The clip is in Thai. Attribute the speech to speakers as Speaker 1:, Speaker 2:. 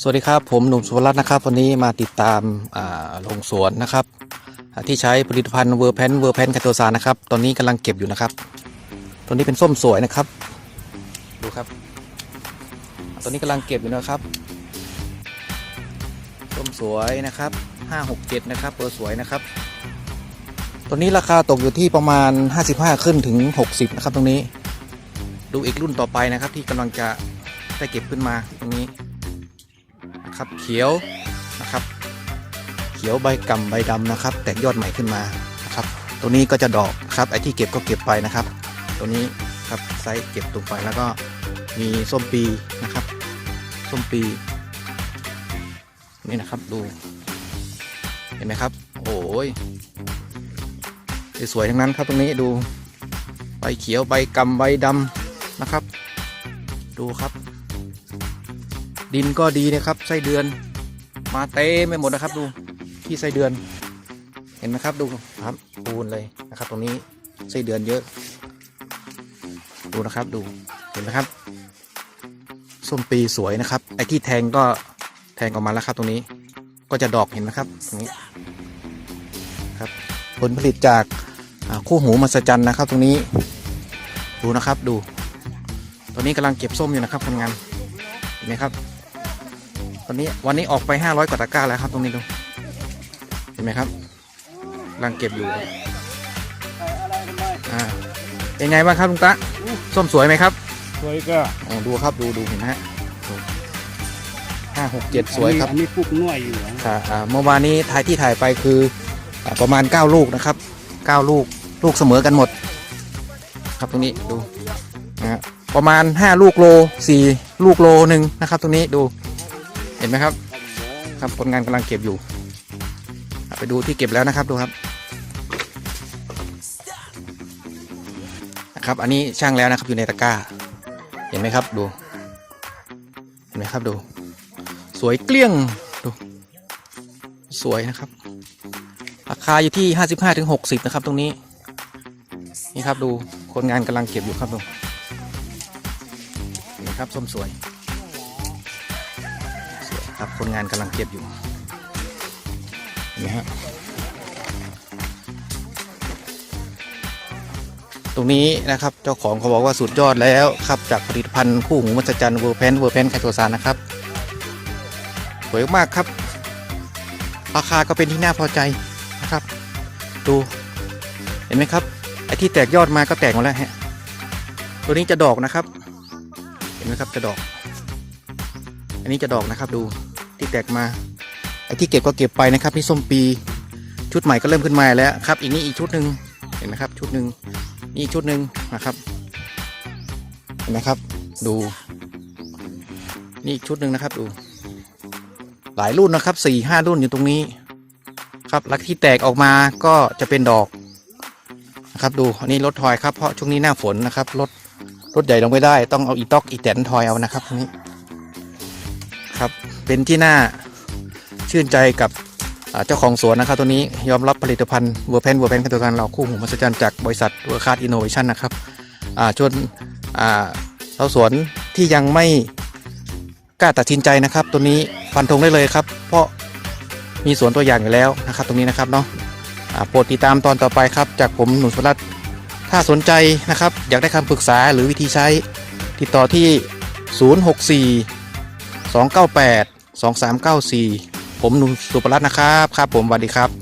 Speaker 1: สวัสดีครับ ผมหนุ่มสุวรัตน์นะครับ วันนี้มาติดตามอ่าลงสวนนะครับ ที่ใช้ผลิตภัณฑ์เวอร์แพนเวอร์แพนคาโตซานนะครับ ตอนนี้กำลังเก็บอยู่นะครับตัวนี้เป็นส้มสวยนะครับ ดูครับตอนนี้กำลังเก็บอยู่นะครับส้มสวยนะครับห้าหกเจ็ดนะครับเบอร์สวยนะครับตัวนี้ราคาตกอยู่ที่ประมาณ 55 ขึ้นถึง 60 นะครับ ตรงนี้ ดูอีกรุ่นต่อไปนะครับที่กำลังจะ ได้เก็บขึ้นมาตรงนี้นะครับเขียวนะครับ เขียวใบกำใบดำนะครับ แตกยอดใหม่ขึ้นมานะครับตัวนี้ก็จะดอกครับไอที่เก็บก็เก็บไปนะครับ ตัวนี้ครับไซส์เก็บตรงไปแล้วก็มีส้มปีนะครับส้มปีนี่นะครับดูเห็นไหมครับ โอ้ยสวยๆทั้งนั้นครับตรงนี้ดูใบเขียวใบกำใบดำนะครับ ดูครับ ดินก็ดีนะครับไส้เดือน มาเต็มไปหมดนะครับดูที่ไส้เดือน เห็นไหมครับดูครับปูนเลยนะครับ ตรงนี้ไส้เดือนเยอะ ดูนะครับดูเห็นไหมครับส้มปีสวยนะครับไอ้ที่แทงก็แทงออกมาแล้วครับ ตรงนี้ก็จะดอกเห็นไหมครับตรงนี้ครับผลผลิตจากคู่หูมหัศจรรย์นะครับ ตรงนี้ดูนะครับดู ตอนนี้กำลังเก็บส้มอยู่นะครับคนงานเห็นไหมครับ อนนี้วันนี้ออกไป 500 กว่าตะกร้าแล้วครับ ตรงนี้ดูเห็นไหมครับกำลังเก็บอยู่อ่าเป็นไงบ้างครับลุงตะส้มสวยไหมครับ
Speaker 2: สวยก็
Speaker 1: อ๋อดูครับดูดูเห็นไหมฮะดูห้าหกเจ็ดสวยครับ
Speaker 2: อันนี้ปลูกน้อยอยู่นะ
Speaker 1: ค่ะอ่าเมื่อวานนี้ถ่ายที่ถ่ายไปคืออาประมาณ 9 ลูกนะครับ 9 ลูกลูกเสมอกันหมด ครับตรงนี้ดูนะฮะประมาณ 5 ลูกโล 4 ลูกโลหนึ่งนะครับ ตรงนี้ดู เห็นไหมครับครับคนงานกำลังเก็บอยู่ ไปดูที่เก็บแล้วนะครับดูครับนะครับ อันนี้ช่างแล้วนะครับอยู่ในตะกร้า เห็นไหมครับดูเห็นไหมครับดู สวยเกลี้ยงดู สวยนะครับ ราคาอยู่ที่55ถึง60นะครับ ตรงนี้ นี่ครับดูคนงานกำลังเก็บอยู่ครับดูนไหมครับส้มสวย ครับคนงานกำลังเก็บอยู่นไหมฮะตรงนี้นะครับเจ้าของเขาบอกว่าสุดยอดแล้วครับจากผลิตภัณฑ์คู่หูมหัศจรรย์เวอร์แพนเวอร์แพนไคโตซานนะครับสวยมากครับ ราคาก็เป็นที่น่าพอใจนะครับ ดูเห็นไหมครับไอ้ที่แตกยอดมาก็แตกหมดแล้วฮะตัวนี้จะดอกนะครับ เห็นไหมครับจะดอก อันนี้จะดอกนะครับดู ที่แตกมาไอ้ที่เก็บก็เก็บไปนะครับนี่ส้มปี ชุดใหม่ก็เริ่มขึ้นมาแล้วครับอีกนี้อีกชุดหนึ่งเห็นไหมครับชุดหนึ่งนี่อีกชุดหนึ่งนะครับเห็นไหมครับ ดูนี่อีกชุดหนึ่งนะครับดู หลายรุ่นนะครับสี่ห้ารุ่นอยู่ตรงนี้ ครับล้วที่แตกออกมาก็จะเป็นดอกนะครับดูอันนี้รถทอยครับเพราะช่วงนี้หน้าฝนนะครับรถรถใหญ่ลงไม่ได้ต้องเอาอีต็อกอีแตนทอยเอานะครับนี้ครับ เป็นที่น่าชื่นใจกับเจ้าของสวนนะครับ ตัวนี้ยอมรับผลิตภัณฑ์เวอร์แพนเวอร์แพนกันตัวกันเราคู่หูมหัศจรรย์จากบริษัทเวอร์คาร์อินโนเวชันนะครับชวนอ่าชาวสวนที่ยังไม่กล้าตัดสินใจนะครับ ตัวนี้ฟันธงได้เลยครับ เพราะมีสวนตัวอย่างอยู่แล้วนะครับ ตรงนี้นะครับเนาะโปรดติดตามตอนต่อไปครับ จากผมหนุ่มสุรัตน์ถ้าสนใจนะครับ อยากได้คำปรึกษาหรือวิธีใช้ ติดต่อที่ 064 298 2394 ผมหนุ่มสุปรัตน์นะครับ ครับผมสวัสดีครับ